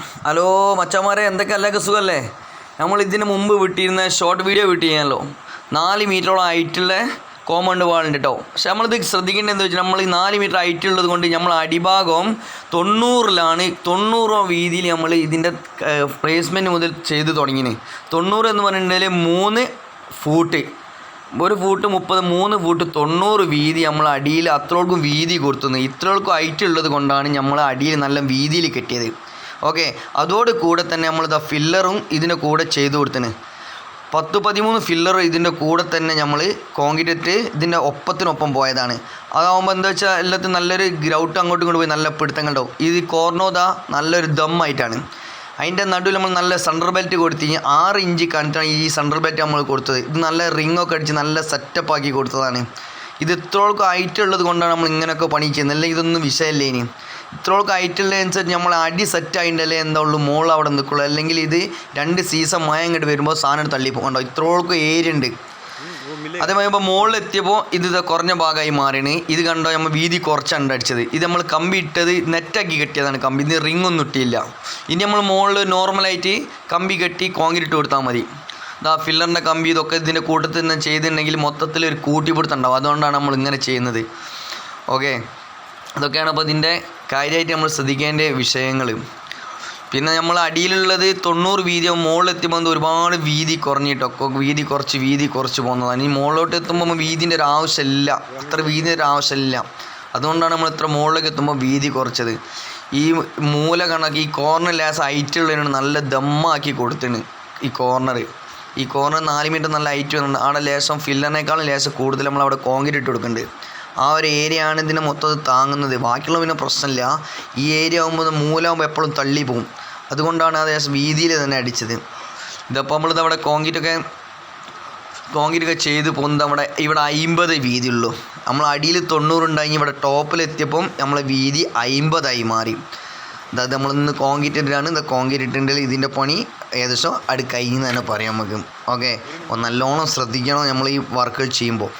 Hello മച്ചന്മാരെ എന്തൊക്കെ? എല്ലാവർക്കും സുഖമല്ലേ നമ്മൾ ഇതിന് മുമ്പ് വിട്ടിരുന്ന ഷോർട്ട് വീഡിയോ വിട്ടിരുന്നല്ലോ. നാല് മീറ്ററോളം ഹൈറ്റുള്ള കോമ്പൗണ്ട് വാളുണ്ട് കേട്ടോ പക്ഷെ നമ്മളിത് ശ്രദ്ധിക്കേണ്ടത് എന്താ വെച്ചാൽ നമ്മൾ ഈ നാല് മീറ്റർ ഹൈറ്റ് ഉള്ളത് കൊണ്ട് നമ്മൾ അടിഭാഗം തൊണ്ണൂറിലാണ് തൊണ്ണൂറോ വീതിയിൽ നമ്മൾ ഇതിന്റെ പ്ലേസ്മെന്റ് മുതൽ ചെയ്ത് തുടങ്ങിന്. തൊണ്ണൂറ് എന്ന് പറഞ്ഞിട്ടുണ്ടെങ്കിൽ മൂന്ന് ഫൂട്ട് ഒരു ഫൂട്ട് മുപ്പത് മൂന്ന് ഫൂട്ട് തൊണ്ണൂറ് വീതി നമ്മൾ അടിയിൽ അത്രോൾക്കും വീതി കൊടുത്തുന്നത് ഇത്രയോൾക്കും ഹൈറ്റ് ഉള്ളത് കൊണ്ടാണ് നമ്മൾ അടിയിൽ നല്ല വീതിയിൽ കെട്ടിയത്. ഓക്കെ അതോട് കൂടെ തന്നെ നമ്മൾ ദ ഫില്ലറും ഇതിന്റെ കൂടെ ചെയ്തു കൊടുത്തിന് പത്ത് പതിമൂന്ന് ഫില്ലർ ഇതിന്റെ കൂടെ തന്നെ നമ്മൾ കോൺക്രീറ്റ് ഇതിന്റെ ഒപ്പത്തിനൊപ്പം പോയതാണ്. അതാവുമ്പോൾ എന്താ വെച്ചാൽ എല്ലാത്തിനും നല്ലൊരു ഗ്രൗട്ട് അങ്ങോട്ടും ഇങ്ങോട്ട് പോയി നല്ല പിടുത്തങ്ങളുണ്ടാവും ഇത് കോർണോദ നല്ലൊരു ദം ആയിട്ടാണ്. അതിന്റെ നടുവിൽ നമ്മൾ നല്ല സെൻട്രൽ ബെൽറ്റ് കൊടുത്തു കഴിഞ്ഞാൽ ആറ് ഇഞ്ച് കണക്റ്റാണ് ഈ സെൻട്രൽ ബെൽറ്റ് നമ്മൾ കൊടുത്തത്. ഇത് നല്ല റിങ്ങൊക്കെ അടിച്ച് നല്ല സെറ്റപ്പ് ആക്കി കൊടുത്തതാണ്. ഇത് ഇത്രോൾക്ക് ഹൈറ്റ് ഉള്ളത് കൊണ്ടാണ് നമ്മൾ ഇങ്ങനെയൊക്കെ പണി ചെയ്യുന്നത്. അല്ലെങ്കിൽ ഇതൊന്നും വിഷയമല്ലേ ഇനി? ഇത്രോൾക്ക് ഹൈറ്റ് ഉള്ളതനുസരിച്ച് നമ്മൾ അടി സെറ്റ് ആയിട്ടല്ലേ എന്താ ഉള്ളൂ? മോൾ അവിടെ നിൽക്കുള്ളൂ. അല്ലെങ്കിൽ ഇത് രണ്ട് സീസൺ മഴ ഇങ്ങോട്ട് വരുമ്പോൾ സാധനം തള്ളി പോകണ്ടോ? ഇത്രോൾക്ക് ഏരിയ ഉണ്ട്. അതേപോലെ ഇപ്പോൾ മുകളിൽ എത്തിയപ്പോൾ ഇത് കുറഞ്ഞ ഭാഗമായി മാറിയാണ് ഇത് കണ്ടോ? നമ്മൾ വീതി കുറച്ചാണ് അടിച്ചത്. ഇത് നമ്മൾ കമ്പി ഇട്ടത് നെറ്റാക്കി കെട്ടിയതാണ് കമ്പി. ഇത് റിംഗ് ഒന്നും ഇട്ടില്ല. ഇനി നമ്മൾ മുകളിൽ നോർമലായിട്ട് കമ്പി കെട്ടി കോൺക്രീറ്റ് കൊടുത്താൽ മതി. ഇതാ ഫില്ലറിന്റെ കമ്പി ഇതൊക്കെ ഇതിന്റെ കൂട്ടത്തിൽ നിന്ന് ചെയ്തിട്ടുണ്ടെങ്കിൽ മൊത്തത്തിൽ ഒരു കൂട്ടിപ്പിടുത്തം ഉണ്ടാവും. അതുകൊണ്ടാണ് നമ്മൾ ഇങ്ങനെ ചെയ്യുന്നത്. ഓക്കെ അതൊക്കെയാണ് അപ്പോൾ ഇതിന്റെ കാര്യമായിട്ട് നമ്മൾ ശ്രദ്ധിക്കേണ്ട വിഷയങ്ങൾ. പിന്നെ നമ്മൾ അടിയിലുള്ളത് തൊണ്ണൂറ് വീതി മുകളിലെത്തുമ്പോൾ ഒരുപാട് വീതി കുറഞ്ഞിട്ടൊക്കെ വീതി കുറച്ച് വീതി കുറച്ച് പോകുന്നതാണ്. ഈ മുകളിലോട്ട് എത്തുമ്പോൾ വീതിന്റെ ഒരു ആവശ്യമില്ല. അത്ര വീതിന്റെ ഒരു ആവശ്യമില്ല. അതുകൊണ്ടാണ് നമ്മൾ ഇത്ര മുകളിലേക്ക് എത്തുമ്പോൾ വീതി കുറച്ചത്. ഈ മൂല കണക്ക് ഈ കോർണർ ലാസ് ഹൈറ്റുള്ളതിനാണ് നല്ല ദമ്മാക്കി കൊടുത്തിന് ഈ കോർണർ ഈ കോർണർ നാല് മീറ്റർ നല്ല ഹൈറ്റ് വരുന്നുണ്ട് അവിടെ ലേശം ഫില്ലറിനേക്കാളും ലേശം കൂടുതൽ നമ്മൾ അവിടെ കോൺക്രീറ്റ് ഇട്ട് കൊടുക്കുന്നുണ്ട്. ആ ഒരു ഏരിയ ആണ് ഇതിനെ മൊത്തം താങ്ങുന്നത്. ബാക്കിയുള്ള പിന്നെ പ്രശ്നമില്ല. ഈ ഏരിയ ആകുമ്പോൾ മൂലാകുമ്പോൾ എപ്പോഴും തള്ളി പോകും. അതുകൊണ്ടാണ് അത് ലേശം വീതിയിൽ തന്നെ അടിച്ചത്. ഇതപ്പോൾ നമ്മളിത് അവിടെ കോൺക്രീറ്റ് ഒക്കെ കോൺക്രീറ്റ് ഒക്കെ ചെയ്ത് പോകുന്നത് നമ്മുടെ ഇവിടെ അമ്പത് വീതിയുള്ളൂ നമ്മൾ അടിയിൽ തൊണ്ണൂറുണ്ടായി ഇവിടെ ടോപ്പിലെത്തിയപ്പം നമ്മളെ വീതി അമ്പതായി മാറി. അതായത് നമ്മളിന്ന് കോൺക്രീറ്റ് ഇട്ടിട്ടാണ് ഇത് കോൺക്രീറ്റ് ഇട്ടിട്ടുണ്ടെങ്കിൽ ഇതിന്റെ പണി ഏകദേശം അടു തന്നെ പറയാം നമുക്ക്. ഓക്കെ അപ്പോൾ നല്ലോണം ശ്രദ്ധിക്കണം നമ്മൾ ഈ വർക്കുകൾ ചെയ്യുമ്പോൾ.